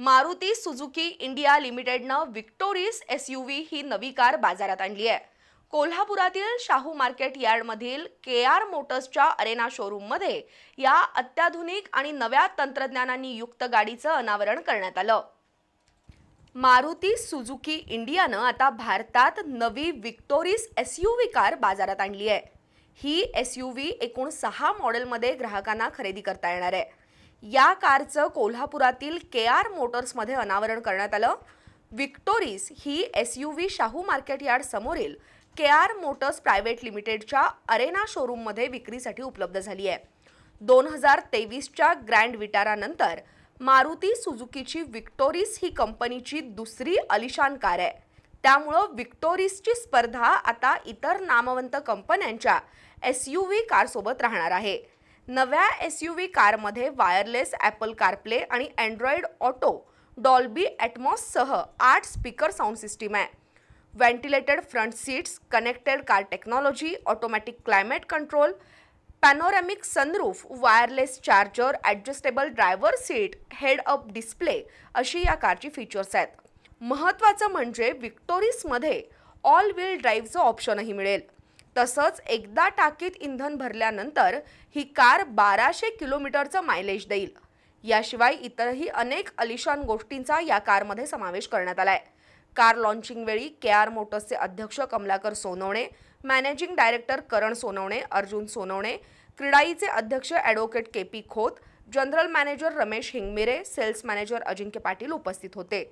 Maruti Suzuki India लिमिटेडनं Victoris S U V ही नवी कार बाजारात आणली आहे. कोल्हापुरातील शाहू मार्केट यार्डमधील के आर मोटर्सच्या अरेना शोरूममध्ये या अत्याधुनिक आणि नव्या तंत्रज्ञानांनी युक्त गाडीचं अनावरण करण्यात आलं. मारुती सुझुकी इंडियानं आता भारतात नवी Victoris S U V car बाजारात आणली आहे. ही एस यू व्ही एकूण सहा मॉडेलमध्ये ग्राहकांना खरेदी करता येणार आहे. या कारचं कोल्हापुरातील के आर मोटर्समध्ये अनावरण करण्यात आलं. विक्टोरिस ही S U V Shahu market yard समोरील के आर मोटर्स प्रायव्हेट लिमिटेडच्या अरेना शोरूममध्ये विक्रीसाठी उपलब्ध झाली आहे. दोन हजार तेवीसच्या ग्रँड विटारानंतर मारुती सुझुकीची विक्टोरिस ही कंपनीची दुसरी अलिशान कार आहे. त्यामुळं विक्टोरिसची स्पर्धा आता इतर नामवंत कंपन्यांच्या एस यू व्ही कारसोबत राहणार आहे. नव्या एस यू व्ही कारमध्ये वायरलेस ॲपल कारप्ले आणि अँड्रॉइड ऑटो डॉल्बी ॲटमॉससह आठ स्पीकर साऊंड सिस्टीम आहे. Ventilated front seats connected car technology automatic climate control panoramic sunroof wireless charger adjustable driver seat head up display अशी या कारची features आहेत. महत्त्वाचं म्हणजे विक्टोरीसमध्ये ऑल व्हील ड्राईव्हचं ऑप्शनही मिळेल. तसंच एकदा टाकीत इंधन भरल्यानंतर ही कार बाराशे किलोमीटरचं मायलेज देईल. याशिवाय इतरही अनेक अलिशान गोष्टींचा या कारमध्ये समावेश करण्यात आला आहे कार लॉन्चिंग वेळी के आर मोटर्सचे अध्यक्ष कमलाकर सोनवणे मॅनेजिंग डायरेक्टर करण सोनवणे अर्जुन सोनवणे क्रीडाईचे अध्यक्ष advocate K P Khot general manager Ramesh Hingmire sales manager Ajinkya Patil उपस्थित होते.